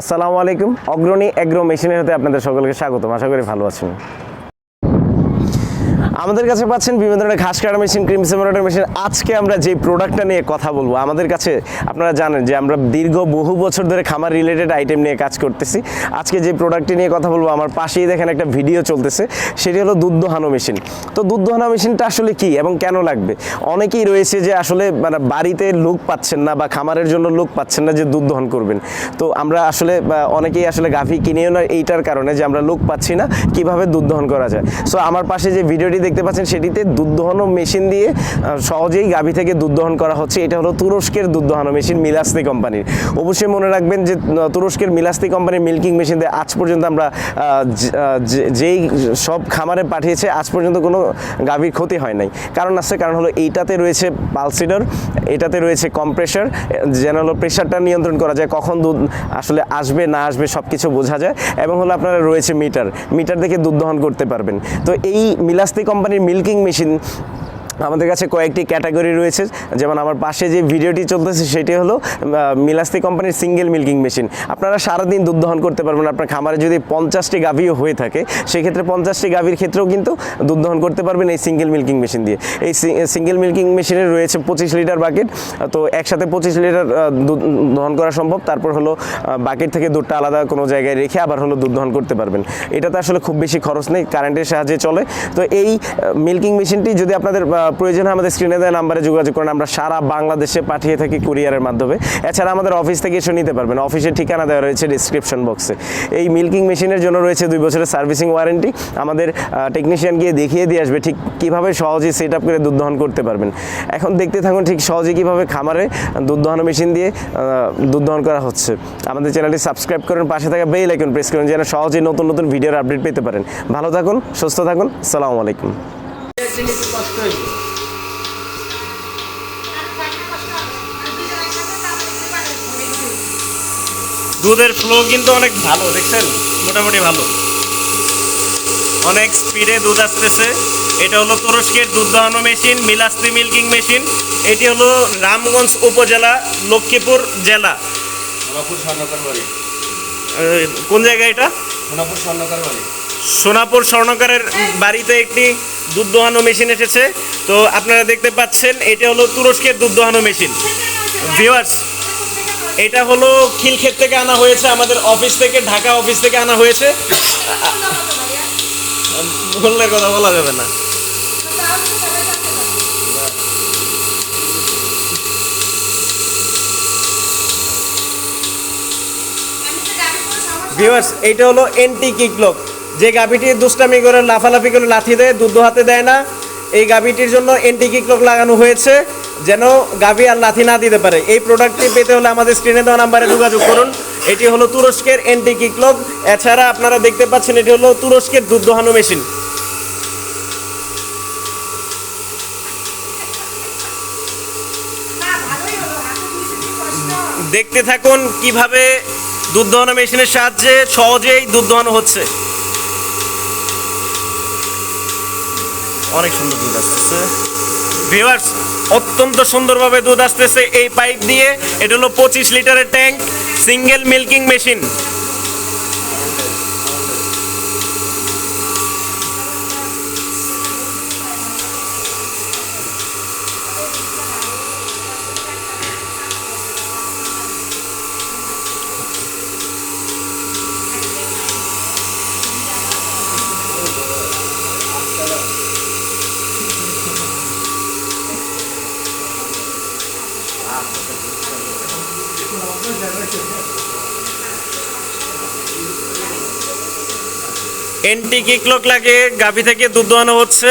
আসসালামু আলাইকুম। অগ্রণী অ্যাগ্রো মেশিনের হাতে আপনাদের সকলকে স্বাগতম। আশা করি ভালো আছেন। আমাদের কাছে পাচ্ছেন বিভিন্ন ধরনের ঘাস কাটা মেশিন ক্রিম সেমারেটর মেশিন আজকে আমরা যে প্রোডাক্টটা নিয়ে কথা বলব, আমাদের কাছে আপনারা জানেন যে আমরা দীর্ঘ বহু বছর ধরে খামার রিলেটেড আইটেম নিয়ে কাজ করতেছি। আজকে যে প্রোডাক্টটি নিয়ে কথা বলব, আমার পাশেই দেখেন একটা ভিডিও চলতেছে, সেটি হলো দুধ দোহানো মেশিন তো দুধ দোহানো মেশিনটা আসলে কি এবং কেন লাগবে? অনেকেই রয়েছে যে আসলে মানে বাড়িতে লোক পাচ্ছেন না বা খামারের জন্য লোক পাচ্ছেন না যে দুধ দহন করবেন। তো আমরা আসলে অনেকেই আসলে গাভী কিনেও না এইটার কারণে যে আমরা লোক পাচ্ছি না, কীভাবে দুধ দহন করা যায়। সো আমার পাশে যে ভিডিওটি দেখতে পাচ্ছেন সেটিতে দুধ দহনো মেশিন দিয়ে সহজেই গাভী থেকে দুধ দহন করা হচ্ছে। এটা হলো তুরস্কের দুধ দহনো মেশিন মিলাস্তি কোম্পানির। অবশ্যই মনে রাখবেন যে তুরস্কের মিলাস্তি কোম্পানির মিল্কিং মেশিন দিয়ে আজ পর্যন্ত আমরা যেই সব খামারে পাঠিয়েছে, আজ পর্যন্ত কোনো গাভীর ক্ষতি হয় নাই। কারণ আছে, কারণ হলো এইটাতে রয়েছে পালসিডর, এটাতে রয়েছে কম্প্রেসার, যেন হলো প্রেশারটা নিয়ন্ত্রণ করা যায়, কখন দুধ আসলে আসবে, না আসবে সব কিছু বোঝা যায়। এবং হলো আপনারা রয়েছে মিটার মিটার দেখে দুধ দহন করতে পারবেন। তো এই মিলাস্তি কোম্পানির মিল্কিং মেশিন আমাদের কাছে কয়েকটি ক্যাটাগরি রয়েছে। যেমন আমার পাশে যে ভিডিওটি চলতেছে, সেটি হলো মিলাস্তি কোম্পানির সিঙ্গেল মিল্কিং মেশিন আপনারা সারাদিন দুধ দহন করতে পারবেন, আপনার খামারে যদি পঞ্চাশটি গাভীও হয়ে থাকে, সেক্ষেত্রে পঞ্চাশটি গাভীর ক্ষেত্রেও কিন্তু দুধ দহন করতে পারবেন এই সিঙ্গেল মিল্কিং মেশিন দিয়ে। এই সিঙ্গেল মিল্কিং মেশিনে রয়েছে পঁচিশ লিটার বাকেট তো একসাথে পঁচিশ লিটার দুধ দহন করা সম্ভব। তারপর হলো বাকেট থেকে দুধটা আলাদা কোনো জায়গায় রেখে আবার হলো দুধ দহন করতে পারবেন। এটাতে আসলে খুব বেশি খরচ নেই কারেন্টের সাহায্যে চলে। তো এই মিল্কিং মেশিনটি যদি আপনাদের প্রয়োজন হয় আমাদের স্ক্রিনে দেওয়া নাম্বারে যোগাযোগ করেন। আমরা সারা বাংলাদেশে পাঠিয়ে থাকি কুরিয়ারের মাধ্যমে। এছাড়া আমাদের অফিস থেকে এসে নিতে পারবেন। অফিসের ঠিকানা দেওয়া রয়েছে ডিসক্রিপশন বক্সে এই মিল্কিং মেশিনের জন্য রয়েছে দুই বছরের সার্ভিসিং ওয়ারেন্টি আমাদের টেকনিশিয়ান গিয়ে দেখিয়ে দিয়ে আসবে ঠিক কীভাবে সহজেই সেট আপ করে দুধ দহন করতে পারবেন। এখন দেখতে থাকুন ঠিক সহজে কীভাবে খামারে দুধ দহন মেশিন দিয়ে দুধ দহন করা হচ্ছে। আমাদের চ্যানেলটি সাবস্ক্রাইব করেন, পাশে থাকা বেল আইকন প্রেস করুন, যেন সহজেই নতুন নতুন ভিডিওর আপডেট পেতে পারেন। ভালো থাকুন, সুস্থ থাকুন, সালামু আলাইকুম। দুধের ফ্লো কিন্তু অনেক ভালো দেখছেন? মোটামুটি ভালো। অনেক স্পিডে দুধ আসতেছে। এটা হলো তুরস্কের দুধ দহানো মেশিন মিলাস্তি মিল্কিং মেশিন এটি হলো রামগঞ্জ উপজেলা লক্ষ্মীপুর জেলা। কোন জায়গা এটা? সোনাপুর স্বর্ণকার বাড়ি সোনাপুর স্বর্ণকারের বাড়িতে একটি দুধ দোহানো মেশিন এসেছে। তো আপনারা দেখতে পাচ্ছেন, এটা হলো তুরস্কের দুধ দোহানো মেশিন। ভিউয়ার্স, এটা হলো খিলক্ষেত থেকে আনা হয়েছে, আমাদের অফিস থেকে, ঢাকা অফিস থেকে আনা হয়েছে। বললে কথা বলা যাবে না। ভিউয়ার্স, এইটা হলো এন্টি কিকলক। যে গাভীটি দুষ্টামি করে, লাফালাফি করে, লাথি দেয়, দুধ হাতে দেয় না, এই গাভীটির জন্য এন্টি কিকলক লাগানো হয়েছে যেন গাভি আর লাথি না দিতে পারে। এই প্রোডাক্টটি পেতে হলে আমাদের স্ক্রিনে দেওয়া নাম্বারে যোগাযোগ করুন। এটি হলো তুরস্কের এন্টি কিকলক এছাড়া আপনারা দেখতে পাচ্ছেন, এটি হলো তুরস্কের দুধ দোহানো মেশিন। দেখতে থাকুন কীভাবে দুধ দহনো মেশিনের সাহায্যে সহজেই দুধ দহনো হচ্ছে। অনেক সুন্দর দুধ আসতেছে। ভিউয়ার্স অত্যন্ত সুন্দরভাবে দুধ আসতেছে এই পাইপ দিয়ে। এটা হলো পঁচিশ লিটারের tank single milking machine anti কিকলক লাগে গাভি থেকে দুধ দোয়ানো হচ্ছে